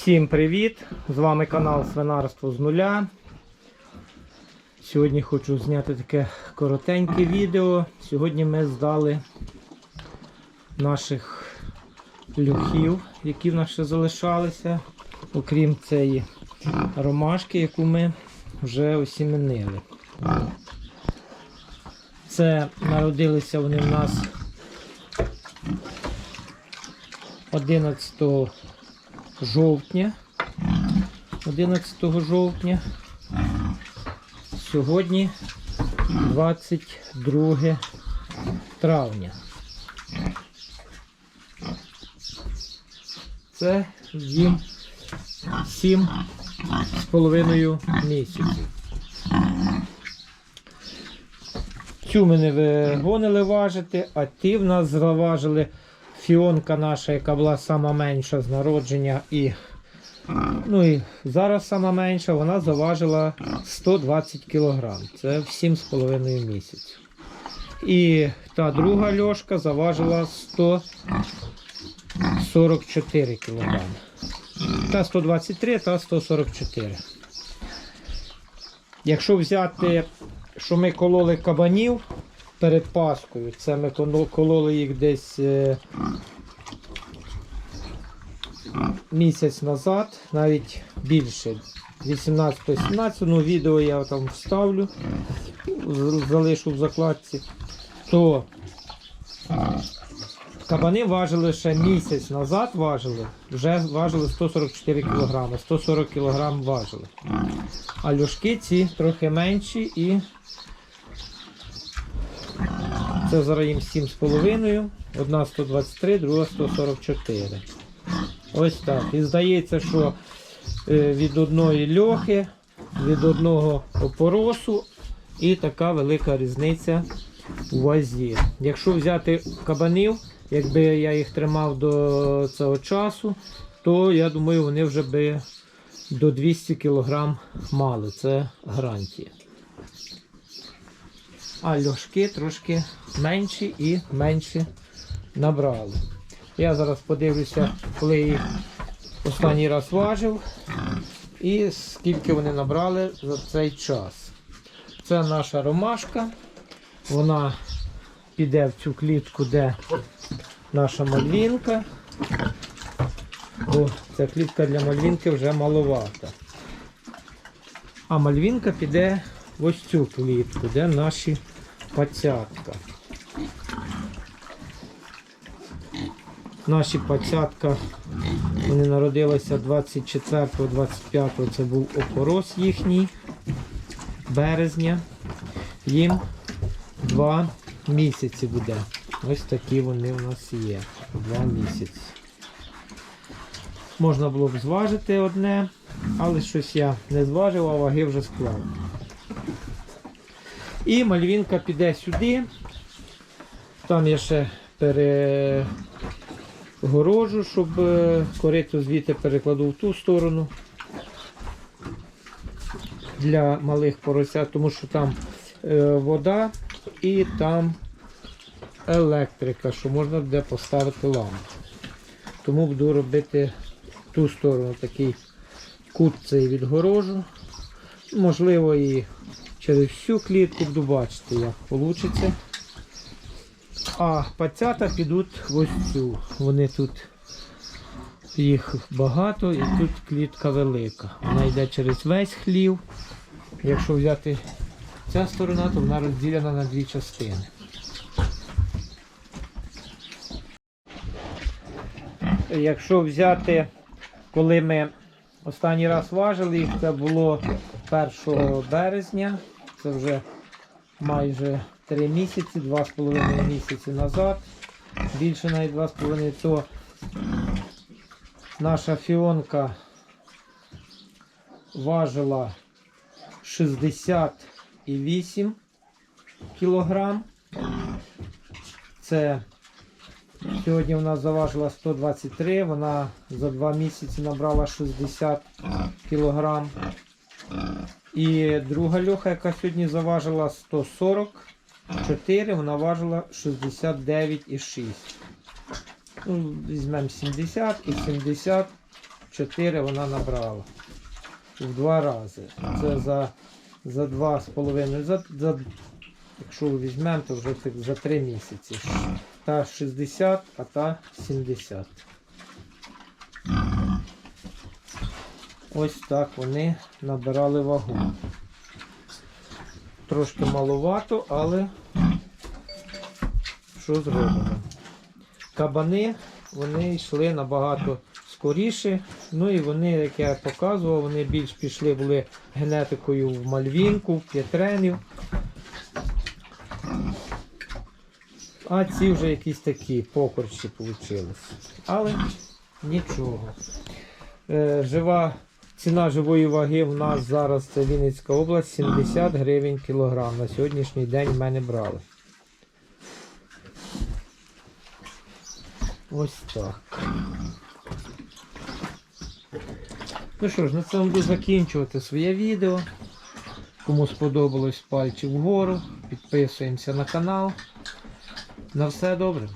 Всім привіт! З вами канал Свинарство з нуля. Сьогодні хочу зняти таке коротеньке відео. Сьогодні ми здали наших люхів, які в нас ще залишалися, окрім цієї ромашки, яку ми вже осіменили. Це народилися вони в нас 11 жовтня. 11 жовтня. Сьогодні 22 травня. Це їм 7 з половиною місяців. Цю ми не вигонили важити, а ті в нас заважили фіонка наша, яка була сама менша з народження. І, ну і зараз сама менша, вона заважила 120 кг. Це в 7,5 місяців. І та друга льошка заважила 144 кг. Та 123, та 144. Якщо взяти, що ми кололи кабанів перед Паскою, це ми кололи їх десь е, місяць назад, навіть більше, 18-17, ну відео я там вставлю, залишу в закладці, то кабани важили ще місяць назад, важили, вже важили 144 кг, 140 кг важили. А люшки ці трохи менші і це зараз їм 7,5, одна 123, друга 144. Ось так. І здається, що е, від одної льохи, від одного опоросу і така велика різниця у вазі. Якщо взяти кабанів, якби я їх тримав до цього часу, то я думаю, вони вже би до 200 кг мали. Це гарантія. А льошки трошки менші і менші набрали. Я зараз подивлюся, коли їх останній раз важив, і скільки вони набрали за цей час. Це наша ромашка. Вона піде в цю клітку, де наша мальвінка. О, ця клітка для мальвінки вже маловата. А мальвінка піде в ось цю клітку, де наші пацятка. Наші пацятка, вони народилися 24-25, це був опорос їхній, березня. Їм два місяці буде. Ось такі вони у нас є. Два місяці. Можна було б зважити одне, але щось я не зважив, а ваги вже склав. І мальвінка піде сюди. Там я ще перегорожу, щоб е, корито звідти перекладу в ту сторону для малих поросят, тому що там е, вода і там електрика, що можна буде поставити лампу. Тому буду робити ту сторону такий кут цей відгорожу. Можливо, і через всю клітку буду бачити, як вийде. А пацята підуть ось цю. Вони тут їх багато і тут клітка велика. Вона йде через весь хлів. Якщо взяти ця сторона, то вона розділена на дві частини. Якщо взяти, коли ми останній раз важили їх, це було 1 березня, це вже майже 3 місяці, 2,5 місяці назад, більше навіть 2,5, то наша фіонка важила 68 кілограм. Це сьогодні вона заважила 123, вона за 2 місяці набрала 60 кілограм. І друга льоха, яка сьогодні заважила 144, вона важила 69,6. Ну, візьмемо 70 і 70 вона набрала. В два рази. Це за, за два з половиною. За, за, якщо візьмемо, то вже так за 3 місяці. Та 60, а та 70. Ось так вони набирали вагу. Трошки маловато, але що зробимо? Кабани вони йшли набагато скоріше. Ну і вони, як я показував, вони більш пішли були генетикою в мальвінку, в п'ятренів. А ці вже якісь такі покорчі вийшли. Але нічого. Е, жива ціна живої ваги в нас зараз це Вінницька область 70 гривень кілограм. На сьогоднішній день в мене брали. Ось так. Ну що ж, на цьому буду закінчувати своє відео. Кому сподобалось пальчик вгору, підписуємося на канал. На все добре.